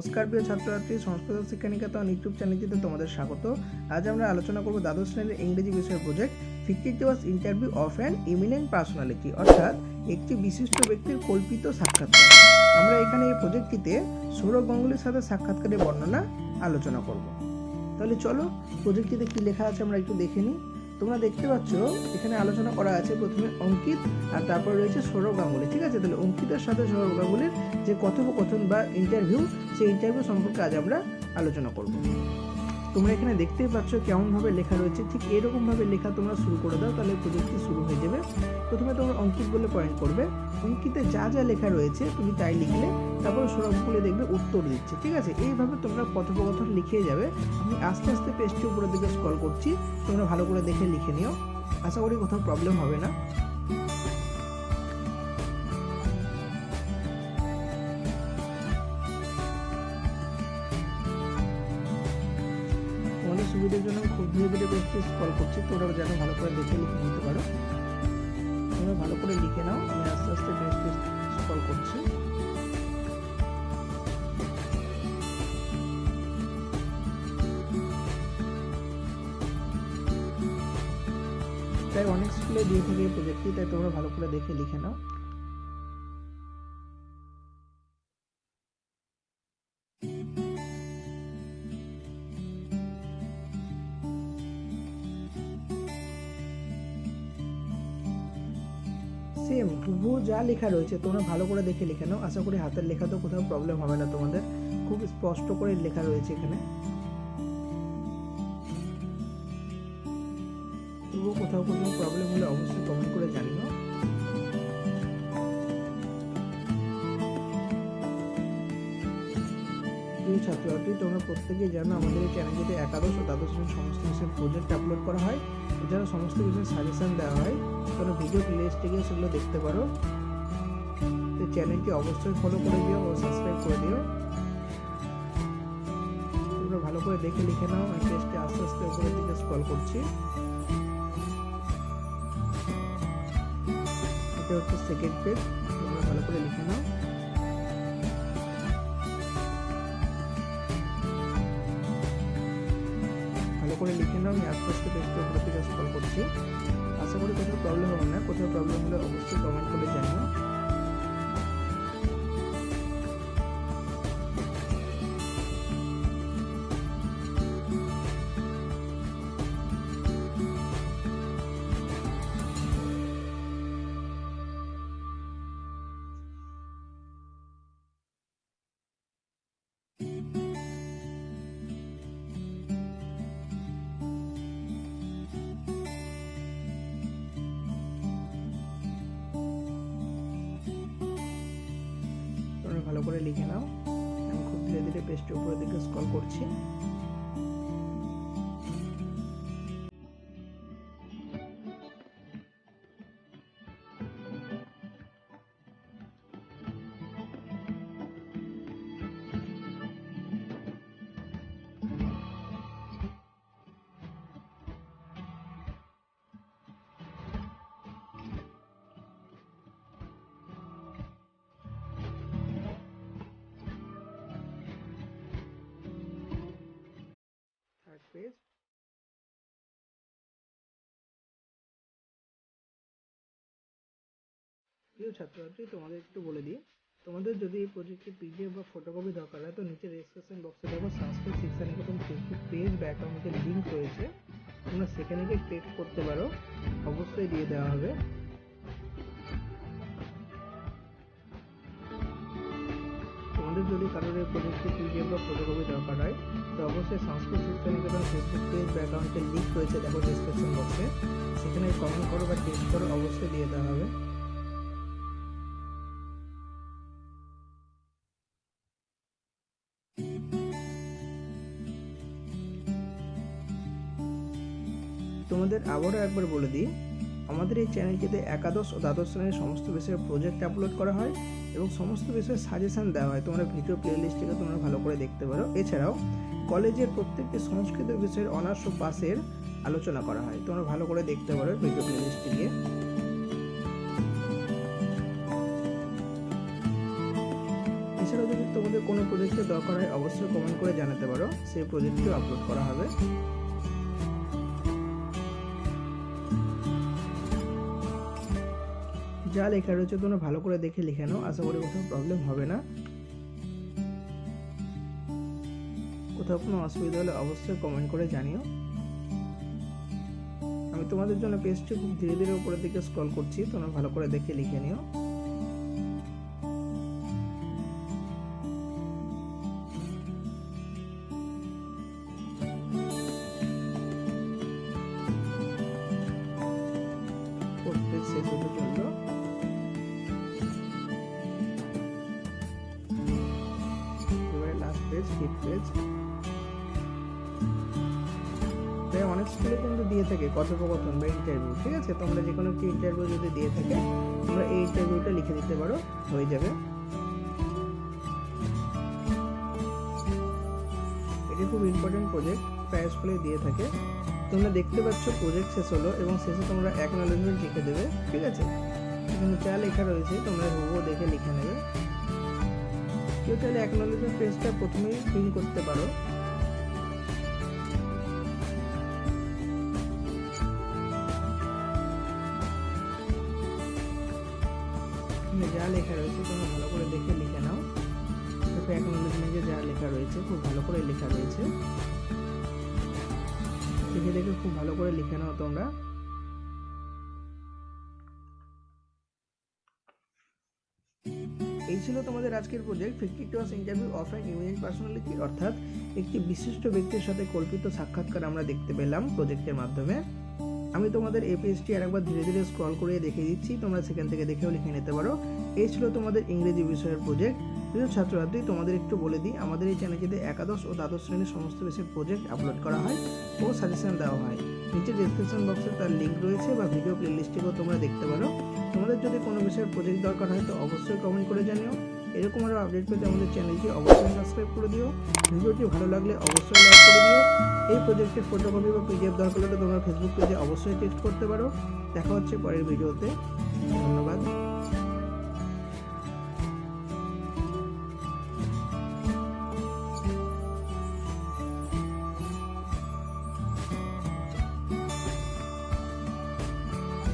নমস্কার প্রিয় ছাত্রছাত্রী, সংস্কৃত শিক্ষা নিকেতন ইউটিউব চ্যানেলটিতে তোমাদের স্বাগত। আজ আমরা আলোচনা করব দ্বাদশ শ্রেণির ইংরেজি বিষয়ের project fifty fictitious interview of an eminent personality অর্থাৎ একটি বিশিষ্ট ব্যক্তির কল্পিত সাক্ষাৎকার। আমরা এখানে এই প্রজেক্টটিতে সৌরভ গঙ্গুলির সাথে সাক্ষাৎকারের বর্ণনা আলোচনা করব। তাহলে চলো প্রজেক্টটিতে কী লেখা আছে আমরা একটু দেখে নিই। তোমরা দেখতে পাচ্ছ, এখানে আলোচনা করা আছে প্রথমে অঙ্কিত, আর তারপর রয়েছে সৌরভ গাঙ্গুলি। ঠিক আছে? তাহলে অঙ্কিতের সাথে সৌরভ গাঙ্গুলির যে কথোপকথন বা ইন্টারভিউ সেই ইন্টারভিউ সম্পর্কে আজ আমরা আলোচনা করব। তোমরা এখানে দেখতেই পাচ্ছ কেমনভাবে লেখা রয়েছে। ঠিক এরকমভাবে লেখা তোমরা শুরু করে দাও, তাহলে প্রযুক্তি শুরু প্রথমে তোমরা অঙ্কিত বলে পয়েন্ট করবে। অঙ্কিতে যা যা লেখা রয়েছে, তুমি তাই লিখলে, তারপর গাঙ্গুলি দেখবে উত্তর দিচ্ছে, ঠিক আছে? এইভাবে তোমরা কথোপকথন লিখে যাবে। আমি আস্তে আস্তে পেজটি উপরের দিকে স্ক্রল করছি, তোমরা ভালো করে দেখে লিখে নিও। আশা করি কোথাও প্রবলেম হবে না। তোমাদের সুবিধার জন্য খুব ধীরে ধীরে পেজটি স্ক্রল করছি তোমরা যেন ভালো করে দেখে লিখে ভালো করে লিখে নাও, আমি আস্তে আস্তে পেজটি স্ক্রল করছি। তাই অনেক স্কুলে দিয়ে থাকে প্রজেক্টটি তাই তোমরা ভালো করে দেখে লিখে নাও। সেম হুবহু যা লেখা রয়েছে, তোমরা ভালো করে দেখে লিখে নাও। আশা করি হাতের লেখাতেও কোথাও প্রবলেম হবে না তোমাদের। খুব স্পষ্ট করে লেখা রয়েছে এখানে। তবুও কোথাও কোনো প্রবলেম হলে অবশ্যই কমেন্ট করে জানিও ছাত্রছাত্রী, তোমরা প্রত্যেকেই জানো আমাদের এই চ্যানেলটিতে একাদশ ও দ্বাদশ সমস্ত বিষয়ের প্রজেক্ট আপলোড করা হয়। এছাড়া সমস্ত কিছু সাজেশান দেওয়া হয়। তোমরা ভিডিও প্লেলিস্টে গিয়ে সেগুলো দেখতে পারো। তো চ্যানেলটি অবশ্যই ফলো করে দিও ও সাবস্ক্রাইব করে দিও। তোমরা ভালো করে দেখে লিখে নাও, আমি পেজটি আস্তে আস্তে উপরের দিকে স্ক্রল করছি। এটা হচ্ছে সেকেন্ড পেজ তোমরা ভালো করে লিখে নাও। করে লিখে নাও, আমি আস্তে আস্তে পেজটা উপরের দিকে স্ক্রল করছি। আশা করি কোথাও প্রবলেম হবে না কোথাও প্রবলেম হলে অবশ্যই কমেন্ট করে জানিও। লিখে নাও। আমি খুব ধীরে ধীরে পেস্টের উপরের দিকে স্ক্রল করছি। পেজ প্রিয় ছাত্রছাত্রী, তোমাদের একটু বলে দিই। তোমাদের যদি এই প্রজেক্টে পিডিএফ বা ফটোকপি দরকার হয়, তো নিচে রেজিস্ট্রেশন বক্সে দেখো সংস্কৃত শিক্ষা নিকেতন ফেসবুক পেজ বা অ্যাকাউন্টের লিঙ্ক রয়েছে, তোমরা সেখানে গিয়ে করতে পারো। অবশ্যই দিয়ে দেওয়া হবে। যদি কারোর প্রযুক্তি পিডিএফ বা ফটোকপি দরকার হয়, তো অবশ্যই সংস্কৃত শিক্ষা নিকেতন ফেসবুক পেজ বা অ্যাকাউন্টের লিঙ্ক রয়েছে দেখো ডিসক্রিপশন বক্সে সেখানে কমেন্ট করো বা টেক্সট করো, অবশ্যই দিয়ে দেওয়া হবে। তোমাদের আবারও একবার বলে দিই আমাদের এই চ্যানেলটিতে একাদশ ও দ্বাদশ শ্রেণির সমস্ত বিষয়ের প্রজেক্ট আপলোড করা হয় এবং সমস্ত বিষয়ের সাজেশান দেওয়া হয়। তোমরা ভিডিও প্লেলিস্টটিকে তোমরা ভালো করে দেখতে পারো। এছাড়াও কলেজের প্রত্যেকটি সংস্কৃত বিষয়ের অনার্স ও পাসের আলোচনা করা হয়। তোমরা ভালো করে দেখতে পারো ভিডিও প্লেলিস্টে গিয়ে এছাড়াও যদি তোমাদের কোনো প্রজেক্টের দরকার হয়, অবশ্যই কমেন্ট করে জানাতে পারো। সেই প্রজেক্টটিও আপলোড করা হবে। যা লেখা রয়েছে তোমরা ভালো করে দেখে লিখে নাও, আশা করি কোথাও প্রবলেম হবে না। কোথাও কোনো অসুবিধা হলে অবশ্যই কমেন্ট করে জানিও। আমি তোমাদের জন্য পেজটি খুব ধীরে ধীরে উপরের দিকে স্ক্রল করছি, তোমরা ভালো করে দেখে লিখে নিও। পেজ ফিফথ পেজ প্রায় অনেক স্কুলে কিন্তু দিয়ে থাকে কথোপকথন বা ইন্টারভিউ ঠিক আছে? তোমরা যে কোনো একটি ইন্টারভিউ যদি দিয়ে থাকে, তোমরা এই ইন্টারভিউটা লিখে দিতে পারো, হয়ে যাবে। এটি খুব ইম্পর্টেন্ট প্রজেক্ট প্রায় স্কুলে দিয়ে থাকে। তোমরা দেখতে পাচ্ছ প্রজেক্ট শেষ হলো এবং শেষে তোমরা অ্যাকনোলেজমেন্ট লিখে দেবে, ঠিক আছে? এখানে যা লেখা রয়েছে তোমরা হুবহু দেখে লিখে নেবে। কেউ চাইলে অ্যাকনোলেজমেন্ট পেজটা প্রথমেই ফিল করতে পারো। যা লেখা রয়েছে তোমরা ভালো করে দেখে লিখে নাও। দেখো অ্যাকনোলেজমেন্টে যা লেখা রয়েছে, খুব ভালো করে লেখা রয়েছে। দেখে দেখে খুব ভালো করে লিখে নাও তোমরা। এই ছিল তোমাদের আজকের project fifty toss interview of offline eminent personality অর্থাৎ একটি বিশিষ্ট ব্যক্তির সাথে কল্পিত সাক্ষাৎকার আমরা দেখতে পেলাম প্রজেক্টের মাধ্যমে। আমি তোমাদের এই পেজটি আরেকবার ধীরে ধীরে স্ক্রল করে দেখিয়ে দিচ্ছি, তোমরা সেখান থেকে দেখেও লিখে নিতে পারো। এই ছিল তোমাদের ইংরেজি বিষয়ের প্রজেক্ট প্রিয় ছাত্রছাত্রী, তোমাদের একটু বলে দিই, আমাদের এই চ্যানেলটিতে একাদশ ও দ্বাদশ শ্রেণির সমস্ত বিষয়ের প্রজেক্ট আপলোড করা হয় ও সাজেশন দেওয়া হয়। নিচে ডিসক্রিপশন বক্সে তার লিঙ্ক রয়েছে বা ভিডিও প্লে প্লেলিস্টটিকেও তোমরা দেখতে পারো। তোমাদের যদি কোনো বিষয়ে প্রজেক্ট দরকার হয় তো অবশ্যই কমেন্ট করে জানিও। এরকম আরও আপডেট পেতে আমাদের চ্যানেলটি অবশ্যই সাবস্ক্রাইব করে দিও। ভিডিওটি ভালো লাগলে অবশ্যই লাইক করে দিও। এই প্রজেক্টের ফটোকপি বা পিডিএফ দরকার হলে তোমরা ফেসবুক পেজে অবশ্যই টেক্সট করতে পারো। দেখা হচ্ছে পরের ভিডিওতে। ধন্যবাদ।